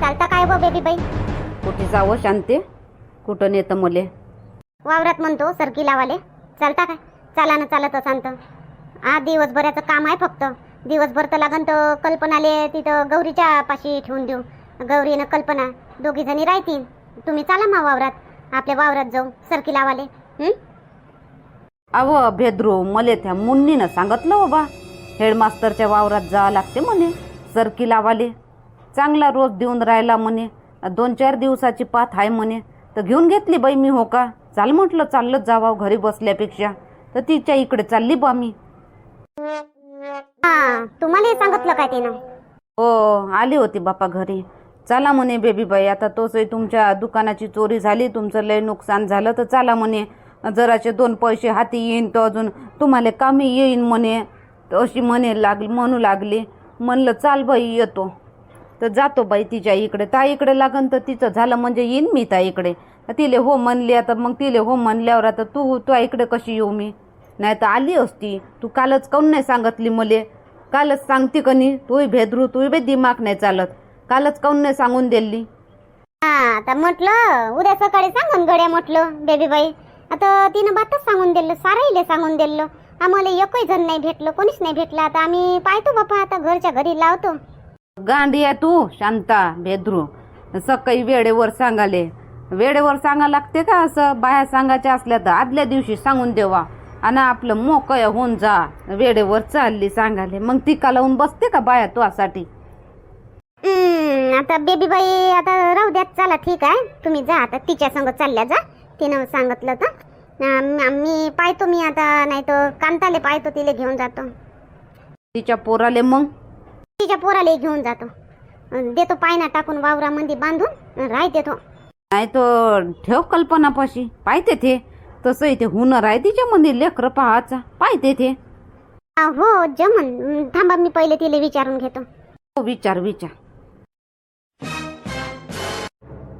चालता काय व बेबी बाई? कुठे जावं शांती? कुठं नेतं मले? वावरात म्हणतो सरकी लावाले. चालता काय? चाला ना चालत असांत. हा दिवसभराचं काम आहे फक्त. दिवसभर तर लागन तर कल्पनाले तिथं गौरीच्या पाशी ठेवून देऊ. गौरीनं कल्पना दोघी जणी राहतील. तुम्ही चाला मा वावरात. आपल्या वावरात जाऊ. सरकी लावाले. हं? अव भेद्रू मले त्या मुन्नीनं सांगितलं हो बा हेडमास्टरच्या वावरात जावं लागते म्हणे. सरकी लावाले. चांगला रोज देऊन राहिला म्हणे. दोन चार दिवसाची पात आहे म्हणे. तर घेऊन घेतली बाई मी हो का? चाल म्हटलं चाललंच जावा घरी बसल्यापेक्षा. तर तिच्या इकडे चालली बा मी. तुम्हाला सांगितलं काय ते ना हो आली होती बापा घरी. चला म्हणे बेबी बाई आता तोचही तुमच्या दुकानाची चोरी झाली तुमचं लय नुकसान झालं तर चला म्हणे. जराचे दोन पैसे हाती येईन तर अजून. तुम्हाला कामी येईन म्हणे. अशी म्हणे लागली म्हणू लागली. म्हणलं चाल बाई येतो. तर जातो बाई तिच्या इकडे. ताईकडे लागन तर तिचं झालं म्हणजे येईन मी ताईकडे. तिले हो म्हणली आता मग तिले हो म्हणल्यावर आता तू तू इकडे कशी येऊ मी? नाही तर आली असती. तू कालच काऊन नाही सांगितली मले? कालच सांगते कनी तूही भेदरू तूही बे दिमाग नाही चालत. कालच काऊन नाही सांगून दिली? हा आता म्हटलं उद्या सकाळी सांगून गड्या म्हटलं बेबी बाई. आता तिनं बातच सांगून दिलं साराईले सांगून दिलं. आम्हाला एकही जण नाही भेटलं कोणीच नाही भेटलं. आता आम्ही पाहतो बापा आता घरच्या घरी लावतो. गांडी आहे तू शांता भेद्रू. सकाळी वेळेवर सांगाले. वेळेवर सांगा लागते का असं? बाया सांगायच्या असल्या तर आदल्या दिवशी सांगून देवा. आणि आपलं मोकळं होऊन जा. वेळेवर चालली सांगाले. मग ती का लावून बसते का बाया तुझ्यासाठी आता बेबी बाई आता राहू द्या चला ठीक आहे. तुम्ही जा आता तिच्या संग चालल्या जा. तिनं सांगितलं तर. मी पाहतो मी आता नाही तर कांताले पाहतो तिला घेऊन जातो. तिच्या पोराले मग? तिच्या पोराला घेऊन जातो. देतो पायना टाकून वावरामध्ये बांधून राह देतो नाही तर ठेव कल्पनापाशी. पाहते ते. तसंही ते हुनर आहे तिच्यामध्ये लेकरं पाहायचा. पाहते ते. आ, हो जमन. अं, थांबा मी पहिले तिला विचारून घेतो. हो, विचार विचार.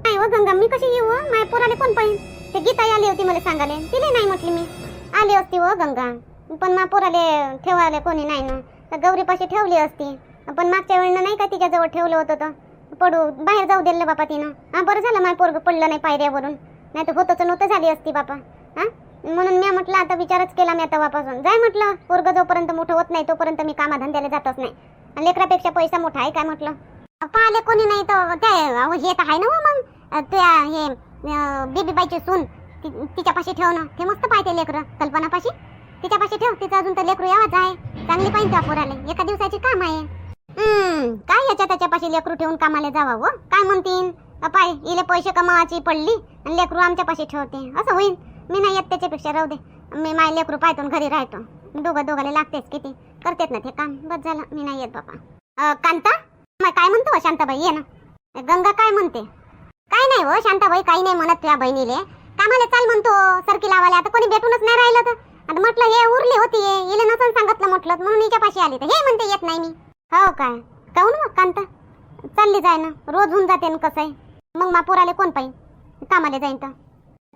नाही हो गंगा मी कशी येऊ हो? माझ्या पोराला कोण पाहिजे ते गीता आली होती मला सांगायला. तिला नाही म्हटली मी. आली असती हो गंगा. पण मा पोराले ठेवायला कोणी नाही ना. तर गौरीपाशी ठेवली असती. पण मागच्या वेळेनं नाही का तिच्याजवळ ठेवलं होतं तर? पडू बाहेर जाऊ दिलं बापा तिनं. हा बरं झालं माय पोरग पडलं नाही पायऱ्यावरून. नाही तर होतं तर नव्हतं झाली असती बापा. हा? म्हणून मी म्हटलं आता विचारच केला मी आता वापासून जाय म्हटलं पोरग जोपर्यंत मोठं होत नाही तोपर्यंत मी कामाधंद्याला जातच नाही. आणि लेकरापेक्षा पैसा मोठा आहे काय म्हटलं? पाहिले कोणी नाही तर त्या हे तर आहे ना हो मग. त्या हे अ, बेबीबाईची सून तिच्यापाशी ठेव ना. ते मस्त पाहिजे लेकरं कल्पनापाशी. तिच्यापाशी ठेव तिचं अजून तर लेकरू यावाच आहे. चांगली पाहिजे त्या पोराले. एका दिवसाची काम आहे. हम्म काय याच्या त्याच्यापाशी लेकरू ठेवून कामाला जावा हो? काय म्हणतीन? पाय इले पैसे कमावायची पडली आणि लेकरू आमच्यापाशी ठेवते. असं होईल मी नाही येत त्याच्यापेक्षा राहू दे. मी माय लेकरू पाहतून घरी राहतो. दोघं दोघाला लागतेच किती. करतेत ना ते काम. बस झालं. मी नाही येत बापा अ, कांता? मग काय म्हणतो? हो शांताबाई ये ना. गंगा काय म्हणते? काय नाही हो शांताबाई काही नाही म्हणत तुझ्या बहिणीले. कामाला चाल म्हणतो सरकी लावाले आता कोणी भेटूनच नाही राहिलं तर. आता म्हटलं हे उरली होती हे. इले नसून सांगितलं म्हटलं. म्हणून हिच्यापाशी आली तर. हे म्हणते येत नाही मी. हो काय काहून हो मग कांता? चालली जाय ना. रोज होऊन जाते ना कसं आहे मग मापुराले कोण पाहिजे? कामाला जाईन तर.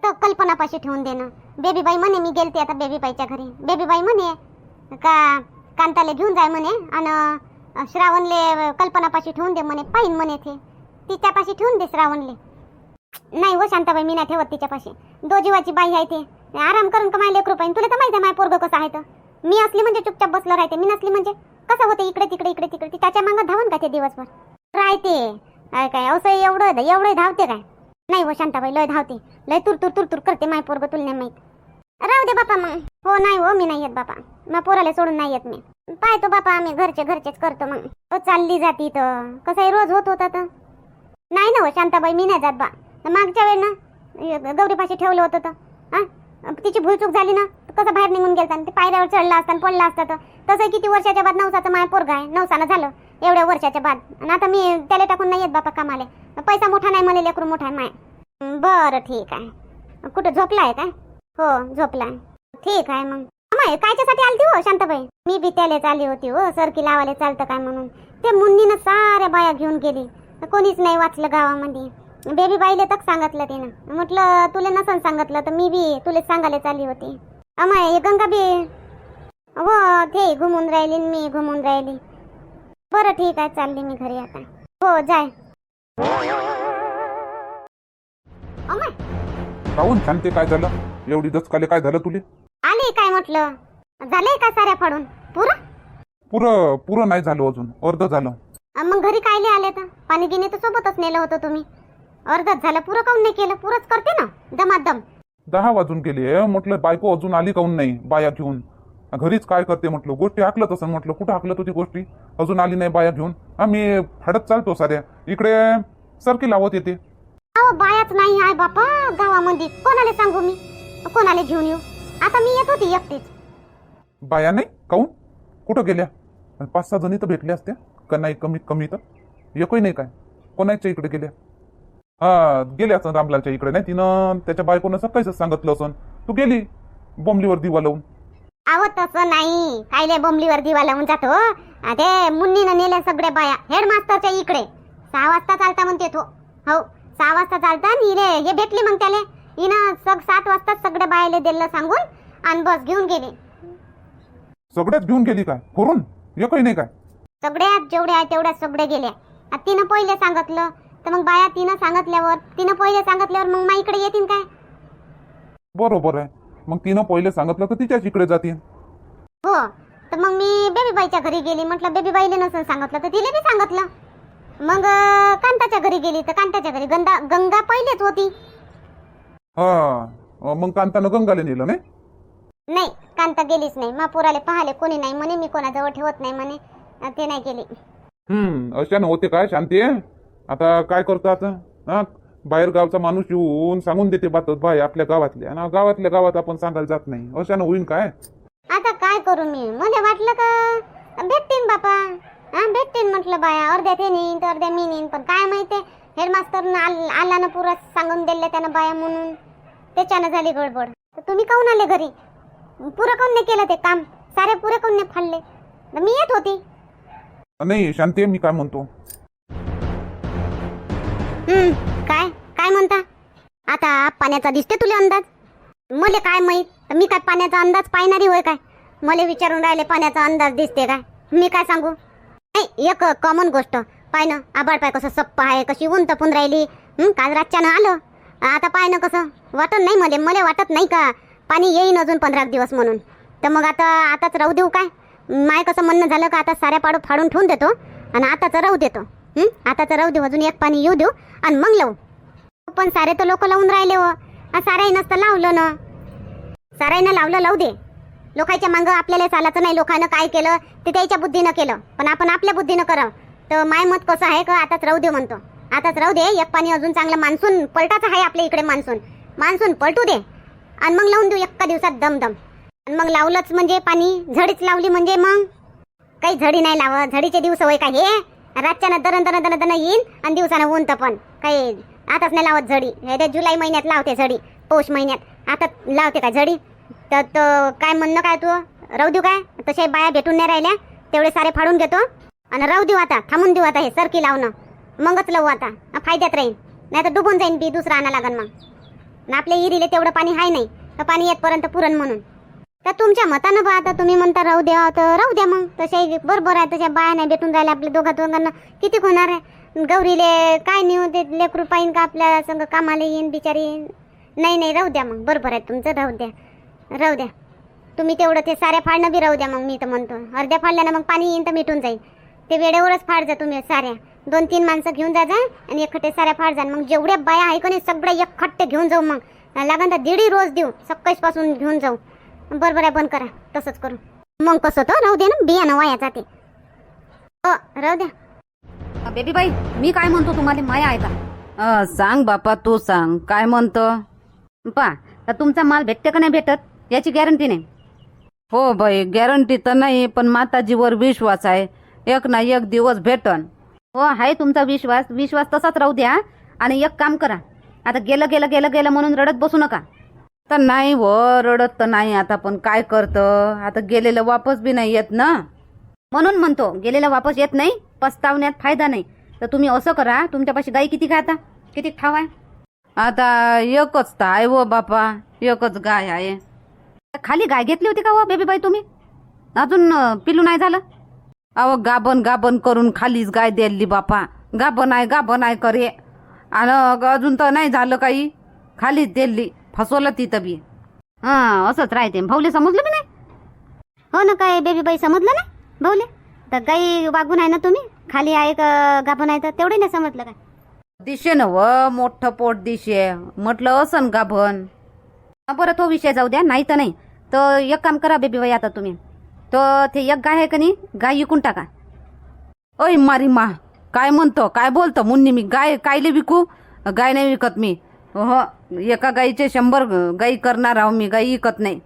तर कल्पनापाशी ठेवून देणं बेबीबाई म्हणे मी गेलते आता बेबीबाईच्या घरी. बेबीबाई म्हणे का कांताले घेऊन जाय म्हणे आणि श्रावणले कल्पनापाशी ठेवून दे म्हणे पाहिन म्हणे ते. तिच्यापाशी ठेवून दे श्रावणले. नाही हो शांताबाई मी नाही ठेवत तिच्यापाशी. दो जीवाची बाई आहे ते. आराम करून कमाय लेकरू पाहिजे तुला तर माहिती आहे माय पोरग कसं आहे तर. मी असली म्हणजे चुपचाप बसलं राहते. मी नसली म्हणजे कसं होते इकडे तिकडे इकडे तिकडे ती त्याच्या मागं धावून का ते दिवसभर? राहते काय काय असं एवढं एवढं धावते काय? नाही हो शांताबाई लय धावते. लय तुर तुर तुर तुर करते माय पोरग तुला नाही राहू दे बापा मग. हो नाही हो मी नाही येत बापा. मग पोराला सोडून नाही येत मी. पाहतो बापा आम्ही घरचे घरचेच करतो मग. तो चालली जाती तर आहे रोज होत होता तर नाही ना हो शांताबाई मी नाही जात बा. मागच्या वेळ ना गौरीपाशी ठेवलं होतं तर. हा? तिची भूलचूक झाली ना? कसं बाहेर निघून गेलता ते पायऱ्यावर चढला असता पडला असता तर. तसं किती वर्षाच्या बाद नवसाचं माय पोरगा आहे. नवसानं झालं. एवढ्या वर्षाच्या बाद. आणि आता मी त्याला टाकून नाही येत बापा कामाले. पैसा मोठा नाही मला लेकरू मोठा आहे माय. बरं ठीक आहे. कुठं झोपलाय काय? हो झोपलाय. ठीक आहे मग. माय कायच्यासाठी आलती हो शांताबाई? मी बी त्यालाच आली होती हो सरकी लावायला चालतं काय म्हणून. ते मुन्नीनं साऱ्या बाया घेऊन गेली. कोणीच नाही वाचलं गावामध्ये. बेबी बाईले तक सांगितलं तिनं. म्हटलं तुला नसन सांगितलं तर मी बी तुला सांगायला चालली होती. अमाय गंगा बी हो ते घुमून राहिली मी घुमून राहिली. बरं ठीक आहे चालली मी घरी आता. हो जाय. अमय! काहून शांती काय झालं? एवढी दचकाले काय झालं तुले? आले काय म्हटलं? झाले का साऱ्या फाडून? पुरं? पुरं पुरं नाही झालं अजून अर्ध झालं. मग घरी कायले आले तर? पाणी गिनी तर सोबतच नेलं होतं तुम्ही. अर्धच झालं पुरं काऊन नाही केलं? पुरंच करते ना दमादम. दहा वाजून गेले म्हटलं बायको अजून आली काहून नाही बाया घेऊन? घरीच काय करते म्हटलं? गोष्टी हाकलत असं म्हटलं. कुठं हाकलत होती गोष्टी? अजून आली नाही बाया घेऊन. आम्ही फाडत चालतो साऱ्या. इकडे सरकी लावत येते. अहो बायाच नाही आहे बापा. गावामध्ये. कोणाला सांगू मी? कोणाला घेऊन येऊ? आता मी येत होती एकटीच. बाया नाही? काहून कुठं गेल्या? पाच सहा जणी तर भेटल्या असत्या का नाही कमीत कमी तर. एकही नाही काय? कोणाच्या इकडे गेल्या? हा गेल्या असं रामलालच्या इकडे नाही तिनं. त्याच्या बायकोनं सकाळीच सांगितलं असं. तू गेली? बॉम्बलीवर दिवा लावून. अहो तसं नाही. कायले बोंबलीवर दिवा लावून जातो आ, ते मुन्नीनं नेल्या सगळ्या बाया हेडमास्टरच्या इकडे. सहा वाजता चालता म्हणते तो. हो सहा वाजता चालता आणि हे भेटली मग त्याले. हिनं सग सात वाजता सगळ्या बायाले दिलं सांगून आणि बस घेऊन गेली. सगळ्यात घेऊन गेली काय करून एकही नाही काय? सगळ्यात जेवढ्या आहे तेवढ्या सगळे गेल्या. आ, तिनं पहिले सांगितलं तर मग बाया तिनं सांगितल्यावर तिनं पहिले सांगितल्यावर मग मा इकडे येतील काय? बरोबर आहे. मग तिनं पहिले सांगितलं तर तिच्याच इकडे जाते हो तर मग मी बेबीबाईच्या घरी गेली. म्हटलं बेबीबाईले नसून सांगितलं तर तिला बी सांगितलं. मग अं, कांताच्या घरी गेली. तर कांताच्या घरी गंगा गंगा पहिलेच होती. हा मग कांतानं गंगाले नेलं नाही? नाही कांता गेलीच नाही. मा पोराले पाहाले कोणी नाही म्हणे मी कोणाजवळ ठेवत नाही म्हणे. अं, ते नाही गेली. हम्म अशानं होते काय शांती? आता काय करतो आता? हा? बाहेर गावचा माणूस येऊन सांगून देते बात बाय आपल्या गावातल्या आणि गावातल्या गावात आपण सांगायला जात नाही. अशानं होईन काय? आता काय करू मी? मला वाटलं का? भेटतीन बापा. हा भेटतीन म्हटलं बाया. अर्ध्या ते नेईन तर अर्ध्या मी नेईन. पण काय माहिती? हेडमास्टरनं आल ना पुरा सांगून दिले त्यानं बाया म्हणून. त्याच्यानं झाली गडबड. तर तुम्ही काऊन आले घरी? पुरं काऊन नाही केलं ते काम? सारे पुरे काऊन नाही फाडले? मी येत होती. नाही शांती मी काय म्हणतो. हम्म, काय? काय म्हणता? आता पाण्याचा दिसते तुला अंदाज? मले काय माहीत? मी काय पाण्याचा अंदाज पाहणारी होय काय? मले विचारून राहिले पाण्याचा अंदाज दिसते काय? मी काय सांगू? नाही एक कॉमन गोष्ट. पाय ना आबाळ पाय कसं सप्प आहे कशी ऊन तपून राहिली. काल रातच्यानं आलं. आता पाय ना कसं? वाटत नाही मले. मले वाटत नाही का? पाणी येईन अजून पंधरा दिवस म्हणून. तर मग आता आताच राहू देऊ काय? माय कसं म्हणणं झालं का आता साऱ्या पाडू फाडून ठेवून देतो. आणि आताच राहू देतो. आता तर राहू देऊ अजून एक पाणी येऊ देऊ आणि मग लावू. पण सारे तर लोक लावून राहिले हो. आ, साराही नसतं लावलं ना. साराईनं लावलं लावू दे. लोकांच्या मागं आपल्याला चालायचं नाही. लोकांना काय केलं ते त्याच्या बुद्धीनं केलं. पण आपण आपल्या बुद्धीनं करावं. तर माय मत कसं आहे का? आताच राहू दे म्हणतो. आताच राहू दे. एक पाणी अजून चांगलं मान्सून पलटाचं आहे आपल्या इकडे मान्सून. मान्सून पलटू दे. आणि मग लावून देऊ एका दिवसात दम दम आणि मग लावलंच म्हणजे पाणी. झडीच लावली म्हणजे मग? काही झडी नाही लावत. झडीचे दिवस होय का हे? रातच्यानं दरन दरन दरन दरन येईन आणि दिवसानं ऊन पण काही आताच नाही लावत झडी. हे ते जुलै महिन्यात लावते झडी. पौष महिन्यात. आता लावते का झडी? तर काय म्हणणं काय तू? राहू देऊ काय? तसे बाया भेटून नाही राहिल्या. तेवढे सारे फाडून घेतो. आणि राहू देऊ आता. थांबून देऊ आता हे सरकी लावणं. मगच लावू आता. फायद्यात राहील नाही तर डुबून जाईन बी दुसरा आणा लागन मग. आपल्या इरीले तेवढं पाणी आहे नाही. तर पाणी येतपर्यंत पुरण म्हणून. तर तुमच्या मतानं बा आता तुम्ही म्हणता राहू द्या तर राहू द्या मग. तशाही बरोबर आहे तशा बाया नाही भेटून राहिल्या आपल्या दोघा दोघांना किती होणार आहे? गौरीले काय नेऊ होते लेकरू पाहिन का? आपल्या संग कामाला येईन बिचारी नाही नाही राहू द्या मग बरोबर आहे तुमचं राहू द्या. राहू द्या. तुम्ही तेवढं ते साऱ्या फाडणं बी राहू द्या मग मी तर म्हणतो. अर्ध्या फाडल्यानं मग पाणी येईन तर मिटून जाईल. ते वेळेवरच फाड जा तुम्ही साऱ्या. दोन तीन माणसं घेऊन जा जा आणि एकखट्टे साऱ्या फाड जा. मग जेवढ्या बाया आहे का नाही सगळ्या एकखट्टे घेऊन जाऊ मग. लागन तर दीडी रोज देऊ सकाळपासून घेऊन जाऊ. बरोबर आहे बंद करा तसंच करू. मग कसं तर राहू दे ना बियाणं वाया जाते. हो राहू द्या. बेबी बाई मी काय म्हणतो तुम्हाला? माया आहे का? अं, सांग बापा तू सांग. काय म्हणतो? पा तर तुमचा माल भेटते का नाही भेटत? याची गॅरंटी नाही. हो बाई गॅरंटी तर नाही पण माताजीवर विश्वास आहे. एक ना एक दिवस भेटन. हो आहे तुमचा विश्वास. विश्वास तसाच राहू द्या. आणि एक काम करा. आता गेलं गेलं गेलं गेलं म्हणून रडत बसू नका. तर नाही हो रडत तर नाही आता पण काय करतं? आता गेलेलं वापस बी नाही येत ना? म्हणून म्हणतो गेलेला वापस येत नाही पस्तावण्यात फायदा नाही. तर तुम्ही असं करा तुमच्यापाशी गाई किती आता? किती ठाव आहे? आता एकच तर आहे व बापा एकच गाय आहे. खाली गाय घेतली होती का व बेबी बाई तुम्ही? अजून अं, पिलू नाही झालं? अहो गाबन गाबन करून खालीच गाय द्यायली बापा. गाभं नाही गाभं नाही करे आणि अजून तर नाही झालं काही. खालीच दिली फसवलं तिथं बी हां असंच राहते. भाऊले समजलं बी नाही? हो ना काय बेबी बाई समजलं ना भाऊले? तर गाई वागून आहे ना तुम्ही? खाली आहे का गाभण आहे तर तेवढे नाही समजलं काय? दिशे न व मोठं पोट दिशे. म्हटलं असन गाभण. हा, बरं तो विषय जाऊ द्या. नाही तर नाही. तर एक काम करा बेबी बाई आता तुम्ही. तर ते एक गाय आहे का नाही? गाय विकून टाका. ओय मारी मा. काय म्हणतो? काय बोलतो? मुन्नी मी गाय कायले विकू? गाय नाही विकत मी. हो. एका गाईचे शंभर गाई करणार आहो मी गाई विकत नाही.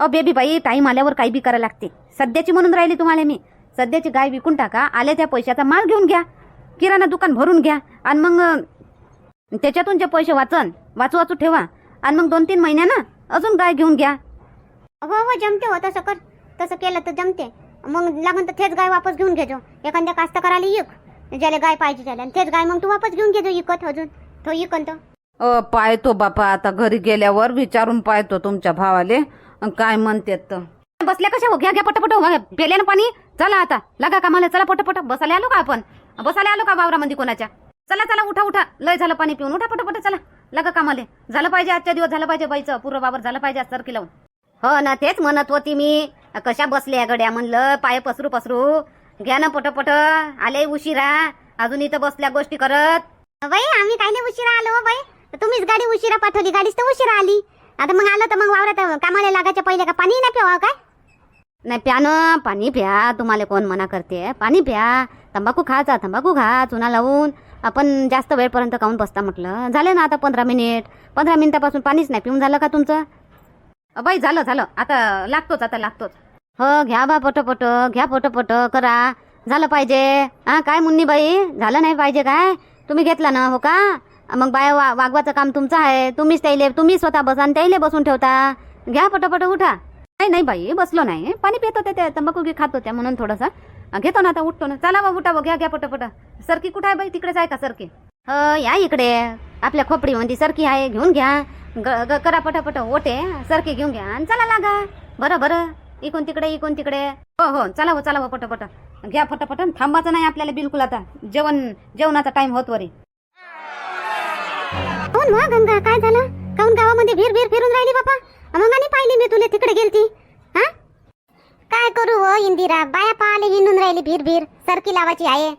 अ बेबी बाई टाईम आल्यावर काही बी करायला लागते. सध्याची म्हणून राहिली तुम्हाला मी. सध्याची गाय विकून टाका आल्या त्या पैशाचा माल घेऊन घ्या किराणा दुकान भरून घ्या आणि मग त्याच्यातून जे पैसे वाचन वाचू वाचू ठेवा आणि मग दोन तीन महिन्यानं अजून गाय घेऊन घ्या. हो हो जमते हो तसं कर. तसं केलं तर जमते. मग लागून तर तेच गाय वापस घेऊन घेजो. एखाद्या कास्तकाराला इक ज्याला गाय पाहिजे त्याला. आणि तेच गाय मग तू वापस घेऊन घेजो इकत अजून. तो इकन तो. अ पाहतो बापा आता घरी गेल्यावर विचारून पाहतो तुमच्या भावाले. अन काय म्हणतात तर. बसल्या कशा हो? घ्या घ्या पटपट पेल्यानं पाणी. चला आता. लागा कामाला चला पटपट. बसायला आलो का आपण? बसायला आलो का वावरामध्ये कोणाच्या? चला चला उठा उठा. लय झालं पाणी पिऊन. उठा पटपट चला. लागा कामाले. झालं पाहिजे आजच्या दिवस झालं पाहिजे बाईचं. पूर्ण वावर झालं पाहिजे आज सरकी लावून. हो ना तेच म्हणत होती मी. कशा बसल्या गड्या म्हणलं. पाय पसरू पसरू. घ्या ना पटपट. आले उशिरा. अजून इथं बसल्या गोष्टी करत. बाई आम्ही काय नाही उशिरा आलो हो तर तुम्हीच गाडी उशिरा पाठवली गाडीच तर उशिरा आली. आता मग आलं तर मग वावरात कामाला लागायच्या पहिले का पाणी नाही प्यावा काय? नाही प्यानं पाणी प्या तुम्हाला कोण मना करते. पाणी प्या तंबाखू खाचा तंबाखू खा चुना लावून. आपण जास्त वेळपर्यंत काऊन बसता म्हटलं? झालं ना आता पंधरा मिनिट. पंधरा मिनिटापासून पाणीच नाही. पिऊन झालं का तुमचं? बाई झालं झालं. आता लागतोच आता लागतोच. हो घ्या बा पटपट घ्या पटपट करा. झालं पाहिजे. हा काय मुन्नी बाई झालं नाही पाहिजे काय? तुम्ही घेतला ना हो का? मग बाया वा वागवाचं काम तुमचं आहे. तुम्हीच त्याईले तुम्ही स्वतः बसा आणि त्याईले बसून ठेवता. घ्या पटापट उठा. नाही नाही बाई बसलो नाही. पाणी पित होते ते तंबाखू घे खात होत्या म्हणून थोडंसं. घेतो ना आता उठतो ना. चला बा उठा घ्या घ्या पटापट. सरकी कुठं आहे बाई? तिकडेच आहे का सरकी? हो या इकडे. आपल्या खोपडीमध्ये सरकी आहे घेऊन घ्या. ग- ग- करा पटापट ओटे. सरकी घेऊन घ्या आणि चला लागा. बरं बरं. इकून तिकडे इकून तिकडे. हो हो. चला हो चला हो पटापट. घ्या पटापट. आणि नाही आपल्याला बिलकुल आता. जेवण जेवणाचा टाइम होत वरी. हो ना गंगा काय झालं? काऊन गावामध्ये भीर भीर फिरून राहिली बापा? मग आणि पाहिली मी तुला तिकडे गेलती. हा? काय करू हो इंदिरा? बाया पाहाले हिंडून राहिली भीर भीर. सरकी लावायची आहे.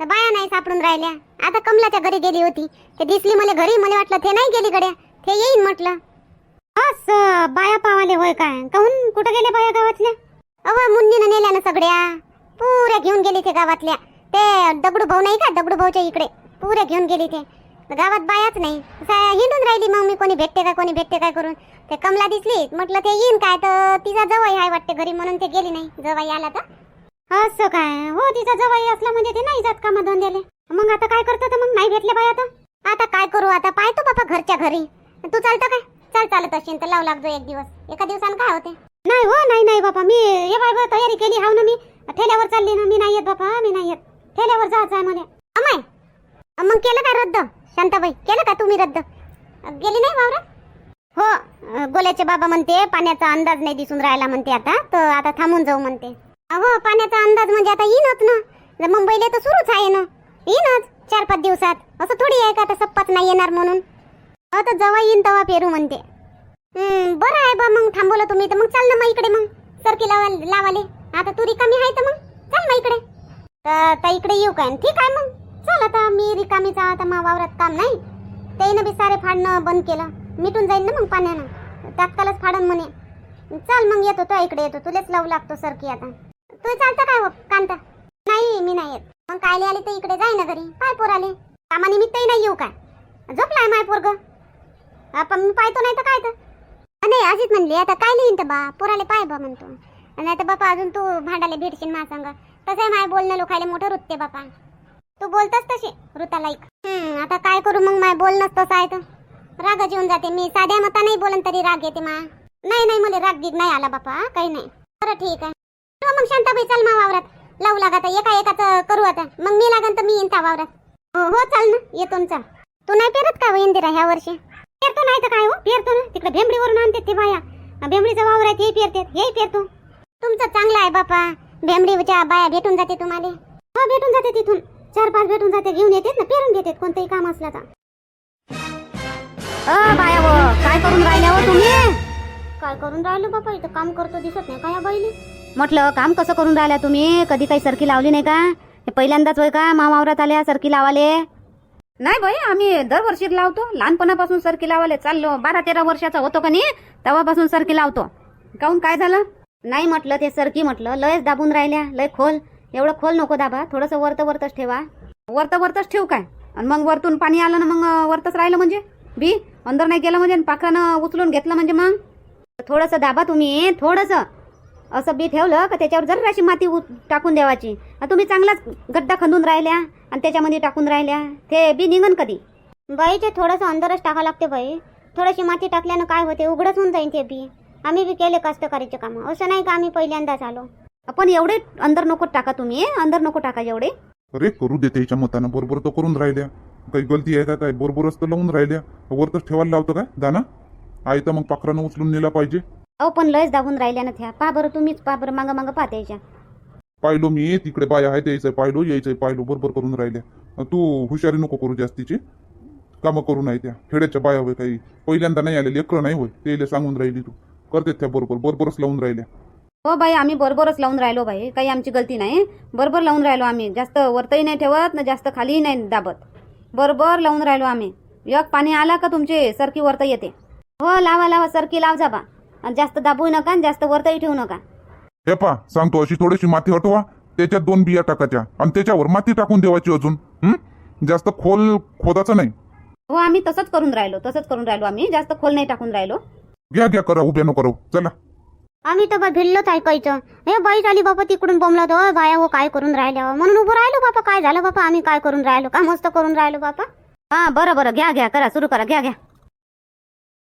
बाया नाही सापडून राहिल्या. आता कमलाच्या घरी गेली होती. ते दिसली मला घरी मला वाटलं ते नाही गेली गड्या. ते येईन म्हटलं. अस बाया पावाले होय काय? काहून कुठं गेले बाया गावातल्या? अव मुन्नीनं नेल्या ना सगळ्या. पुऱ्या घेऊन गेली ते गावातल्या. ते दगडू भाऊ नाही का? दगडू भाऊच्या इकडे. पुऱ्या घेऊन गेली ते. गावात बायाच नाही. हिंडून राहिली मग मी कोणी भेटते काय कोणी भेटते काय करून. ते कमला दिसली म्हटलं ते येईन काय तर तिचा जवळ आहे वाटते घरी म्हणून ते गेली नाही. जवाई आला तर. असं काय? हो तिचा जवाई असला म्हणजे ते नाही जात कामा धंद्याले. मग आता काय करतो तर मग नाही भेटले बाया तर? आता काय करू आता पाहतो बापा घरच्या घरी. तू चालतं काय? चाल चालत असेल तर लाव लागतो एक दिवस. एका दिवसानं काय होते? नाही हो नाही नाही बापा मी हे बाय तयारी केली हाव ना मी. ठेल्यावर चालली ना मी नाही येत बापा मी नाही येत. ठेल्यावर जायचं आहे मला अमाय मग केलं का रद्द? शांताबाई केलं का तुम्ही रद्द? गेली नाही वावरात हो गोल्याचे बाबा म्हणते पाण्याचा अंदाज नाही दिसून राहिला म्हणते आता तर आता थांबून जाऊ म्हणते. अहो पाण्याचा अंदाज म्हणजे आता येईनच ना. मुंबईला तर सुरूच आहे ना. येईनच चार पाच दिवसात. असं थोडी आहे का आता सप्पाच नाही येणार म्हणून? हो तर जेव्हा येईन तेव्हा पेरू म्हणते. बरं आहे बा मग थांबवलं तुम्ही तर मग चाल ना मग इकडे मग. सरकी लावा लावाले. आता तू रिकामी आहे तर मग चाल मग इकडे. तर इकडे येऊ काय? ठीक आहे मग. चल आता मी रिकामीचा आता मा वावरात काम नाही. त्याईनं बी सारे फाडणं बंद केलं. मिटून जाईन ना मग पाण्यानं. तात्कालच फाडन म्हणे. चल मग येतो तो इकडे येतो. तुलेच लावू लागतो सरकी आता. तू चालतं काय हो कांता? नाही मी नाही येत. मग कायले आले तर इकडे जाय ना घरी. पाय पोर आले कामानिमित्तही नाही येऊ काय? झोपलाय माय पोरग? पण मी पाहतो नाही तर काय तर? नाही अशीच म्हणली आता काय लिहिन तर बा? पोराले पाय बा म्हणतो. नाही तर बापा अजून तू भांडाले भेटशील मा सांग. तसं आहे माय बोलणं लोकायले मोठं रुतते बापा. तू बोलतस तशी ऋता लाईक. हम्म आता काय करू मग? माय बोलणंच तसं आहे तर राग येऊन जाते मी. साध्या मता नाही बोलन तरी राग येते मा. नाही नाही मला राग गिग नाही आला बापा काही नाही. बरं ठीक आहे. मग मग शांताबाई चल मा वावरात. लावू लागा आता एका एकाच करू आता. मग मी लागन तर मी येईन त्या वावरात. हो हो चाल ना येतो तुमचा तू नाही पेरत का हो इंदिरा ह्या वर्षी? पेरतो नाही तर काय हो? पेरतो ना. तिकडे भेंबडीवरून आणते ते बाया. भेंबडीचा वावर आहे ते पेरते. हे पेरतो. तुमचं चांगलं आहे बापा. भेंबडीच्या बाया भेटून जाते तुम्हाला. हो भेटून जाते तिथून. चार पाच भेटून जाते घेऊन येतात ना पेरून घेतात कोणतंही काम असलं तर. अ बाया व काय करून राहिल्या हो तुम्ही? काय करून राहिलो बापा इथं काम करतो दिसत नाही का या बाईले? म्हटलं काम कसं करून राहिल्या तुम्ही? कधी काही सरकी लावली नाही का? हे पहिल्यांदाच होय का? मामावरात आल्या सरकी लावाले? नाही बाई आम्ही दरवर्षी लावतो. लहानपणापासून सरकी लावाले. चाललो बारा तेरा वर्षाचा होतो का नाही? तेव्हापासून सरकी लावतो. काहून काय झालं? नाही म्हटलं ते सरकी म्हटलं लयच दाबून राहिल्या लय खोल. एवढं खोल नको दाबा थोडंसं वरत वरतच ठेवा. वरत वरतच ठेवू काय? आणि मग वरतून पाणी आलं ना मग वरतच राहिलं म्हणजे? बी अंदर नाही गेलं म्हणजे? पाखरानं उचलून घेतलं म्हणजे मग? थोडंसं दाबा तुम्ही थोडंसं. असं बी ठेवलं का त्याच्यावर जराशी माती उ- टाकून द्यावाची तुम्ही चांगलाच गड्डा खंदून राहिल्या आणि त्याच्यामध्ये टाकून राहिल्या. ते बी निघन कधी? बाईचे थोडंसं अंदरच टाका लागते बाई. थोडीशी माती टाकल्यानं काय होते? उघडच होऊन जाईन ते बी. आम्ही बी केले कष्टकारीचे कामं. असं नाही का आम्ही पहिल्यांदाच आलो? पण एवढे अंदर नको टाका तुम्ही अंदर नको टाका एवढे. अरे करू दे त्याच्या मतानं. बरोबर तर करून राहिल्या. काही गलती आहे का काय? बरोबरच तर लावून राहिल्या. वरतच ठेवायला लावतं काय दाना आई तर मग पाखरानं उचलून नेला पाहिजे. अहो पण लयच दाबून राहिल्या ना त्या. पा बरं तुम्हीच पा बरं मागं मागं पाहते याच्या. पाहिलो मी तिकडे बाया आहेत यायचंय पाहिलो यायचंय पाहिलो बरोबर करून राहिल्या. तू हुशारी नको करू जास्तीची. कामं करू नाही त्या. खेड्याच्या बाया होय काही. पहिल्यांदा नाही आले लेकरं नाही होय. ते सांगून राहिली तू. करते त्या बरोबर. बरोबरच लावून राहिल्या. हो बाई आम्ही बरोबरच लावून राहिलो बाई. काही आमची गलती नाही. बरोबर लावून राहिलो आम्ही. जास्त वरतही नाही ठेवत ना जास्त खालीही नाही दाबत. बरोबर लावून राहिलो आम्ही. एक पाणी आला का तुमची? सरकी वरता येते. हो लावा लावा सरकी लाव जा बा आणि जास्त दाबू नका आणि जास्त वरतही ठेवू नका. हे पा सांगतो अशी थोडीशी माती हटवा. त्याच्यात दोन बिया टाकायच्या. आणि त्याच्यावर माती टाकून देवाची अजून. हं? जास्त खोल खोदाचं नाही. हो आम्ही तसंच करून राहिलो तसंच करून राहिलो आम्ही. जास्त खोल नाही टाकून राहिलो. घ्या घ्या करा उभ्या नको करू चला. आम्ही तर बा भिडलोच ऐकायचं हे बाई झाली बापा तिकडून बोमला तो बाया हो काय करून राहिल्या? म्हणून उभं राहिलो बापा. काय झालं बापा? आम्ही काय करून राहिलो? का मस्त करून राहिलो बापा? हा बरं बरं. घ्या घ्या करा. सुरू करा. घ्या घ्या.